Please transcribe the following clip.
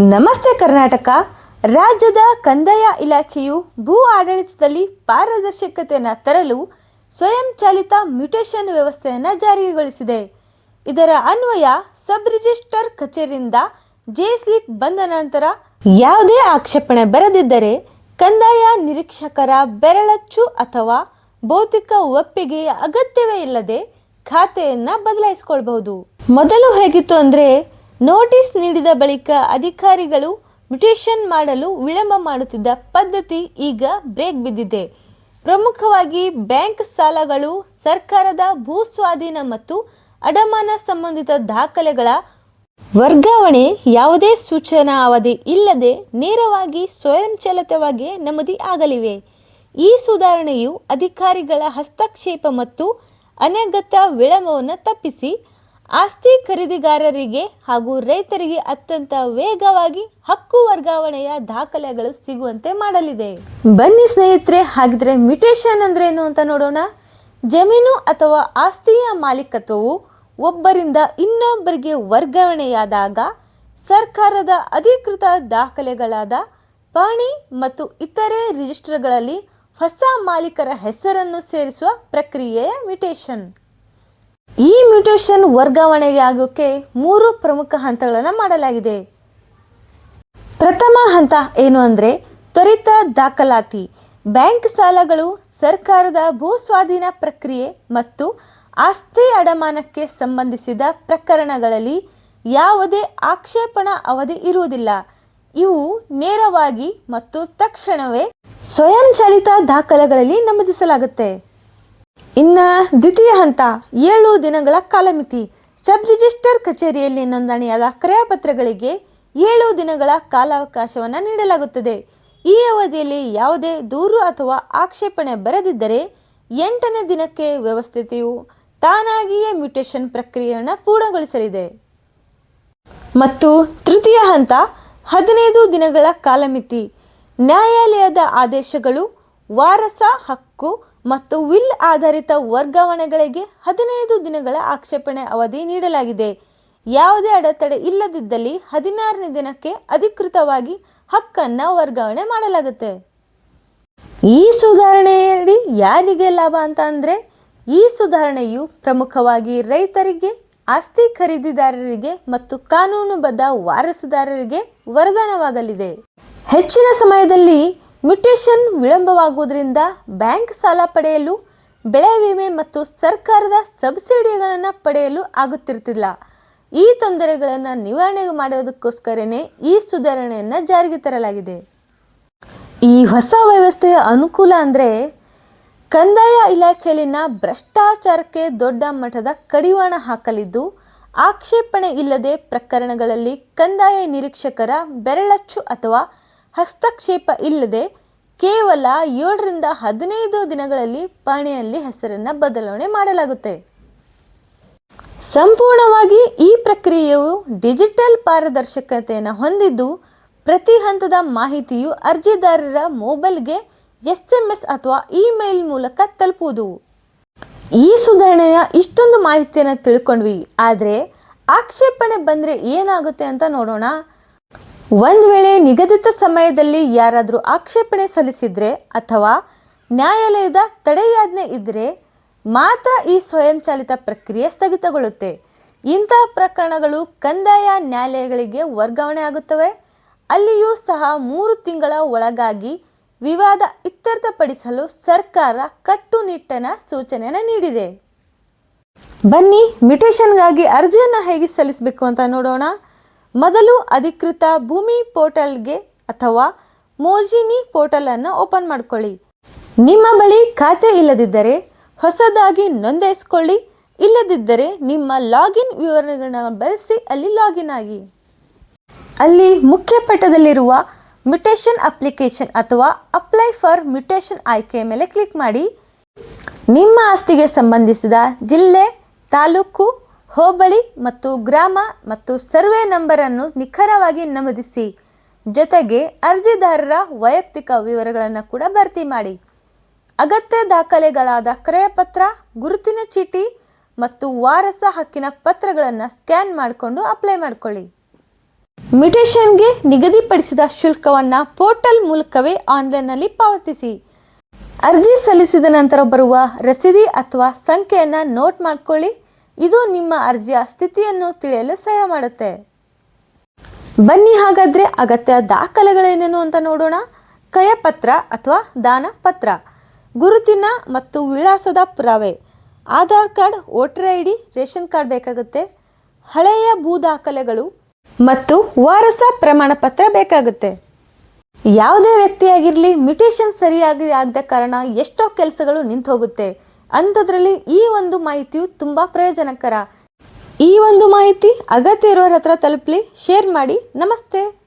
ನಮಸ್ತೆ ಕರ್ನಾಟಕ. ರಾಜ್ಯದ ಕಂದಾಯ ಇಲಾಖೆಯು ಭೂ ಆಡಳಿತದಲ್ಲಿ ಪಾರದರ್ಶಕತೆಯನ್ನು ತರಲು ಸ್ವಯಂ ಚಾಲಿತ ಮ್ಯೂಟೇಷನ್ ವ್ಯವಸ್ಥೆಯನ್ನು ಜಾರಿಗೊಳಿಸಿದೆ. ಇದರ ಅನ್ವಯ ಸಬ್ ರಿಜಿಸ್ಟರ್ ಕಚೇರಿಯಿಂದ ಜೆ ಸ್ಲಿಪ್ ಬಂದ ನಂತರ ಯಾವುದೇ ಆಕ್ಷೇಪಣೆ ಬರದಿದ್ದರೆ ಕಂದಾಯ ನಿರೀಕ್ಷಕರ ಬೆರಳಚ್ಚು ಅಥವಾ ಭೌತಿಕ ಒಪ್ಪಿಗೆಯ ಅಗತ್ಯವೇ ಇಲ್ಲದೆ ಖಾತೆಯನ್ನು ಬದಲಾಯಿಸಿಕೊಳ್ಬಹುದು. ಮೊದಲು ಹೇಗಿತ್ತು ಅಂದ್ರೆ ನೋಟಿಸ್ ನೀಡಿದ ಬಳಿಕ ಅಧಿಕಾರಿಗಳು ಮ್ಯುಟೇಷನ್ ಮಾಡಲು ವಿಳಂಬ ಮಾಡುತ್ತಿದ್ದ ಪದ್ಧತಿ ಈಗ ಬ್ರೇಕ್ ಬಿದ್ದಿದೆ. ಪ್ರಮುಖವಾಗಿ ಬ್ಯಾಂಕ್ ಸಾಲಗಳು, ಸರ್ಕಾರದ ಭೂ ಸ್ವಾಧೀನ ಮತ್ತು ಅಡಮಾನ ಸಂಬಂಧಿತ ದಾಖಲೆಗಳ ವರ್ಗಾವಣೆ ಯಾವುದೇ ಸೂಚನಾ ಅವಧಿ ಇಲ್ಲದೆ ನೇರವಾಗಿ ಸ್ವಯಂಚಾಲಿತವಾಗಿ ನಮೂದಿ ಆಗಲಿವೆ. ಈ ಸುಧಾರಣೆಯು ಅಧಿಕಾರಿಗಳ ಹಸ್ತಕ್ಷೇಪ ಮತ್ತು ಅನಗತ್ಯ ವಿಳಂಬವನ್ನು ತಪ್ಪಿಸಿ ಆಸ್ತಿ ಖರೀದಿಗಾರರಿಗೆ ಹಾಗೂ ರೈತರಿಗೆ ಅತ್ಯಂತ ವೇಗವಾಗಿ ಹಕ್ಕು ವರ್ಗಾವಣೆಯ ದಾಖಲೆಗಳು ಸಿಗುವಂತೆ ಮಾಡಲಿದೆ. ಬನ್ನಿ ಸ್ನೇಹಿತರೆ, ಹಾಗಿದ್ರೆ ಮ್ಯುಟೇಷನ್ ಅಂದ್ರೆ ಏನು ಅಂತ ನೋಡೋಣ. ಜಮೀನು ಅಥವಾ ಆಸ್ತಿಯ ಮಾಲೀಕತ್ವವು ಒಬ್ಬರಿಂದ ಇನ್ನೊಬ್ಬರಿಗೆ ವರ್ಗಾವಣೆಯಾದಾಗ ಸರ್ಕಾರದ ಅಧಿಕೃತ ದಾಖಲೆಗಳಾದ ಪಹಣಿ ಮತ್ತು ಇತರೆ ರಿಜಿಸ್ಟರ್ಗಳಲ್ಲಿ ಹೊಸ ಮಾಲೀಕರ ಹೆಸರನ್ನು ಸೇರಿಸುವ ಪ್ರಕ್ರಿಯೆಯ ಮ್ಯುಟೇಷನ್. ಈ ಮ್ಯೂಟೇಷನ್ ವರ್ಗಾವಣೆಗೆ ಆಗೋಕ್ಕೆ ಮೂರು ಪ್ರಮುಖ ಹಂತಗಳನ್ನು ಮಾಡಲಾಗಿದೆ. ಪ್ರಥಮ ಹಂತ ಏನು ಅಂದರೆ ತ್ವರಿತ ದಾಖಲಾತಿ. ಬ್ಯಾಂಕ್ ಸಾಲಗಳು ಸರ್ಕಾರದ ಭೂ ಸ್ವಾಧೀನ ಪ್ರಕ್ರಿಯೆ ಮತ್ತು ಆಸ್ತಿ ಅಡಮಾನಕ್ಕೆ ಸಂಬಂಧಿಸಿದ ಪ್ರಕರಣಗಳಲ್ಲಿ ಯಾವುದೇ ಆಕ್ಷೇಪಣಾ ಅವಧಿ ಇರುವುದಿಲ್ಲ. ಇವು ನೇರವಾಗಿ ಮತ್ತು ತಕ್ಷಣವೇ ಸ್ವಯಂಚಾಲಿತ ದಾಖಲೆಗಳಲ್ಲಿ ನಮೂದಿಸಲಾಗುತ್ತೆ. ಇನ್ನ ದ್ವಿತೀಯ ಹಂತ, ಏಳು ದಿನಗಳ ಕಾಲಮಿತಿ. ಸಬ್ ರಿಜಿಸ್ಟರ್ ಕಚೇರಿಯಲ್ಲಿ ನೋಂದಣಿಯಾದ ಕ್ರಯಪತ್ರಗಳಿಗೆ ಏಳು ದಿನಗಳ ಕಾಲಾವಕಾಶವನ್ನು ನೀಡಲಾಗುತ್ತದೆ. ಈ ಅವಧಿಯಲ್ಲಿ ಯಾವುದೇ ದೂರು ಅಥವಾ ಆಕ್ಷೇಪಣೆ ಬರೆದಿದ್ದರೆ ಎಂಟನೇ ದಿನಕ್ಕೆ ವ್ಯವಸ್ಥಿತಿಯು ತಾನಾಗಿಯೇ ಮ್ಯುಟೇಷನ್ ಪ್ರಕ್ರಿಯೆಯನ್ನು ಪೂರ್ಣಗೊಳಿಸಲಿದೆ. ಮತ್ತು ತೃತೀಯ ಹಂತ, ಹದಿನೈದು ದಿನಗಳ ಕಾಲಮಿತಿ. ನ್ಯಾಯಾಲಯದ ಆದೇಶಗಳು ವಾರಸ, ಹಕ್ಕು ಮತ್ತು ವಿಲ್ ಆಧಾರಿತ ವರ್ಗಾವಣೆಗಳಿಗೆ ಹದಿನೈದು ದಿನಗಳ ಆಕ್ಷೇಪಣೆ ಅವಧಿ ನೀಡಲಾಗಿದೆ. ಯಾವುದೇ ಅಡೆತಡೆ ಇಲ್ಲದಿದ್ದಲ್ಲಿ ಹದಿನಾರನೇ ದಿನಕ್ಕೆ ಅಧಿಕೃತವಾಗಿ ಹಕ್ಕನ್ನು ವರ್ಗಾವಣೆ ಮಾಡಲಾಗುತ್ತೆ. ಈ ಸುಧಾರಣೆಯಲ್ಲಿ ಯಾರಿಗೆ ಲಾಭ ಅಂತ ಅಂದರೆ, ಈ ಸುಧಾರಣೆಯು ಪ್ರಮುಖವಾಗಿ ರೈತರಿಗೆ, ಆಸ್ತಿ ಖರೀದಿದಾರರಿಗೆ ಮತ್ತು ಕಾನೂನುಬದ್ಧ ವಾರಸುದಾರರಿಗೆ ವರದಾನವಾಗಲಿದೆ. ಹೆಚ್ಚಿನ ಸಮಯದಲ್ಲಿ ಮ್ಯುಟೇಷನ್ ವಿಳಂಬವಾಗುವುದರಿಂದ ಬ್ಯಾಂಕ್ ಸಾಲ ಪಡೆಯಲು, ಬೆಳೆ ವಿಮೆ ಮತ್ತು ಸರ್ಕಾರದ ಸಬ್ಸಿಡಿಗಳನ್ನು ಪಡೆಯಲು ಆಗುತ್ತಿರ್ತಿಲ್ಲ ಈ ತೊಂದರೆಗಳನ್ನು ನಿವಾರಣೆ ಮಾಡೋದಕ್ಕೋಸ್ಕರನೇ ಈ ಸುಧಾರಣೆಯನ್ನು ಜಾರಿಗೆ ತರಲಾಗಿದೆ. ಈ ಹೊಸ ವ್ಯವಸ್ಥೆಯ ಅನುಕೂಲ ಅಂದರೆ ಕಂದಾಯ ಇಲಾಖೆಯಲ್ಲಿನ ಭ್ರಷ್ಟಾಚಾರಕ್ಕೆ ದೊಡ್ಡ ಮಟ್ಟದ ಕಡಿವಾಣ ಹಾಕಲಿದ್ದು, ಆಕ್ಷೇಪಣೆ ಇಲ್ಲದೆ ಪ್ರಕರಣಗಳಲ್ಲಿ ಕಂದಾಯ ನಿರೀಕ್ಷಕರ ಬೆರಳಚ್ಚು ಅಥವಾ ಹಸ್ತಕ್ಷೇಪ ಇಲ್ಲದೆ ಕೇವಲ ಏಳರಿಂದ ಹದಿನೈದು ದಿನಗಳಲ್ಲಿ ಪಹಣಿಯಲ್ಲಿ ಹೆಸರನ್ನು ಬದಲಾವಣೆ ಮಾಡಲಾಗುತ್ತೆ. ಸಂಪೂರ್ಣವಾಗಿ ಈ ಪ್ರಕ್ರಿಯೆಯು ಡಿಜಿಟಲ್ ಪಾರದರ್ಶಕತೆಯನ್ನು ಹೊಂದಿದ್ದು, ಪ್ರತಿ ಹಂತದ ಮಾಹಿತಿಯು ಅರ್ಜಿದಾರರ ಮೊಬೈಲ್ಗೆ ಎಸ್ ಎಂ ಎಸ್ ಅಥವಾ ಇಮೇಲ್ ಮೂಲಕ ತಲುಪುವುದು. ಈ ಸುಧಾರಣೆಯ ಇಷ್ಟೊಂದು ಮಾಹಿತಿಯನ್ನು ತಿಳ್ಕೊಂಡ್ವಿ. ಆದರೆ ಆಕ್ಷೇಪಣೆ ಬಂದರೆ ಏನಾಗುತ್ತೆ ಅಂತ ನೋಡೋಣ. ಒಂದು ವೇಳೆ ನಿಗದಿತ ಸಮಯದಲ್ಲಿ ಯಾರಾದರೂ ಆಕ್ಷೇಪಣೆ ಸಲ್ಲಿಸಿದರೆ ಅಥವಾ ನ್ಯಾಯಾಲಯದ ತಡೆಯಾಜ್ಞೆ ಇದ್ದರೆ ಮಾತ್ರ ಈ ಸ್ವಯಂಚಾಲಿತ ಪ್ರಕ್ರಿಯೆ ಸ್ಥಗಿತಗೊಳ್ಳುತ್ತೆ. ಇಂತಹ ಪ್ರಕರಣಗಳು ಕಂದಾಯ ನ್ಯಾಯಾಲಯಗಳಿಗೆ ವರ್ಗಾವಣೆ ಆಗುತ್ತವೆ. ಅಲ್ಲಿಯೂ ಸಹ ಮೂರು ತಿಂಗಳ ಒಳಗಾಗಿ ವಿವಾದ ಇತ್ಯರ್ಥಪಡಿಸಲು ಸರ್ಕಾರ ಕಟ್ಟುನಿಟ್ಟಿನ ಸೂಚನೆಯನ್ನು ನೀಡಿದೆ. ಬನ್ನಿ ಮ್ಯುಟೇಷನ್ಗಾಗಿ ಅರ್ಜಿಯನ್ನು ಹೇಗೆ ಸಲ್ಲಿಸಬೇಕು ಅಂತ ನೋಡೋಣ. ಮೊದಲು ಅಧಿಕೃತ ಭೂಮಿ ಪೋರ್ಟಲ್ಗೆ ಅಥವಾ ಮೋಜಿನಿ ಪೋರ್ಟಲನ್ನು ಓಪನ್ ಮಾಡಿಕೊಳ್ಳಿ. ನಿಮ್ಮ ಬಳಿ ಖಾತೆ ಇಲ್ಲದಿದ್ದರೆ ಹೊಸದಾಗಿ ನೋಂದಾಯಿಸಿಕೊಳ್ಳಿ. ಇಲ್ಲದಿದ್ದರೆ ನಿಮ್ಮ ಲಾಗಿನ್ ವಿವರಗಳನ್ನು ಬಳಸಿ ಅಲ್ಲಿ ಲಾಗಿನ್ ಆಗಿ. ಅಲ್ಲಿ ಮುಖ್ಯ ಪಟ್ಟದಲ್ಲಿರುವ ಮ್ಯುಟೇಷನ್ ಅಪ್ಲಿಕೇಶನ್ ಅಥವಾ ಅಪ್ಲೈ ಫಾರ್ ಮ್ಯುಟೇಷನ್ ಆಯ್ಕೆಯ ಮೇಲೆ ಕ್ಲಿಕ್ ಮಾಡಿ. ನಿಮ್ಮ ಆಸ್ತಿಗೆ ಸಂಬಂಧಿಸಿದ ಜಿಲ್ಲೆ, ತಾಲೂಕು ಹೋಬಳಿ ಮತ್ತು ಗ್ರಾಮ ಮತ್ತು ಸರ್ವೆ ನಂಬರನ್ನು ನಿಖರವಾಗಿ ನಮೂದಿಸಿ. ಜೊತೆಗೆ ಅರ್ಜಿದಾರರ ವೈಯಕ್ತಿಕ ವಿವರಗಳನ್ನು ಕೂಡ ಭರ್ತಿ ಮಾಡಿ. ಅಗತ್ಯ ದಾಖಲೆಗಳಾದ ಕ್ರಯಪತ್ರ, ಗುರುತಿನ ಚೀಟಿ ಮತ್ತು ವಾರಸ ಹಕ್ಕಿನ ಪತ್ರಗಳನ್ನು ಸ್ಕ್ಯಾನ್ ಮಾಡಿಕೊಂಡು ಅಪ್ಲೈ ಮಾಡ್ಕೊಳ್ಳಿ. ಮ್ಯೂಟೇಷನ್ಗೆ ನಿಗದಿಪಡಿಸಿದ ಶುಲ್ಕವನ್ನು ಪೋರ್ಟಲ್ ಮೂಲಕವೇ ಆನ್ಲೈನ್ನಲ್ಲಿ ಪಾವತಿಸಿ. ಅರ್ಜಿ ಸಲ್ಲಿಸಿದ ನಂತರ ಬರುವ ರಸೀದಿ ಅಥವಾ ಸಂಖ್ಯೆಯನ್ನು ನೋಟ್ ಮಾಡ್ಕೊಳ್ಳಿ. ಇದು ನಿಮ್ಮ ಅರ್ಜಿಯ ಸ್ಥಿತಿಯನ್ನು ತಿಳಿಯಲು ಸಹಾಯ ಮಾಡುತ್ತೆ. ಬನ್ನಿ ಹಾಗಾದರೆ ಅಗತ್ಯ ದಾಖಲೆಗಳೇನೇನು ಅಂತ ನೋಡೋಣ. ಕಯಪತ್ರ ಅಥವಾ ದಾನ ಪತ್ರ ಗುರುತಿನ ಮತ್ತು ವಿಳಾಸದ ಪುರಾವೆ, Aadhaar card, voter I D ration card ಬೇಕಾಗುತ್ತೆ, ಹಳೆಯ ಭೂ ದಾಖಲೆಗಳು ಮತ್ತು ವಾರಸ ಪ್ರಮಾಣ ಪತ್ರ ಬೇಕಾಗುತ್ತೆ. ಯಾವುದೇ ವ್ಯಕ್ತಿಯಾಗಿರಲಿ, ಮ್ಯುಟೇಷನ್ ಸರಿಯಾಗಿ ಆಗದ ಕಾರಣ ಎಷ್ಟೋ ಕೆಲಸಗಳು ನಿಂತು ಹೋಗುತ್ತೆ ಅಂಥದ್ರಲ್ಲಿ ಈ ಒಂದು ಮಾಹಿತಿಯು ತುಂಬ ಪ್ರಯೋಜನಕರ. ಈ ಒಂದು ಮಾಹಿತಿ ಅಗತ್ಯ ಇರೋರ ಹತ್ರ ತಲುಪಲಿ ಶೇರ್ ಮಾಡಿ, ನಮಸ್ತೆ!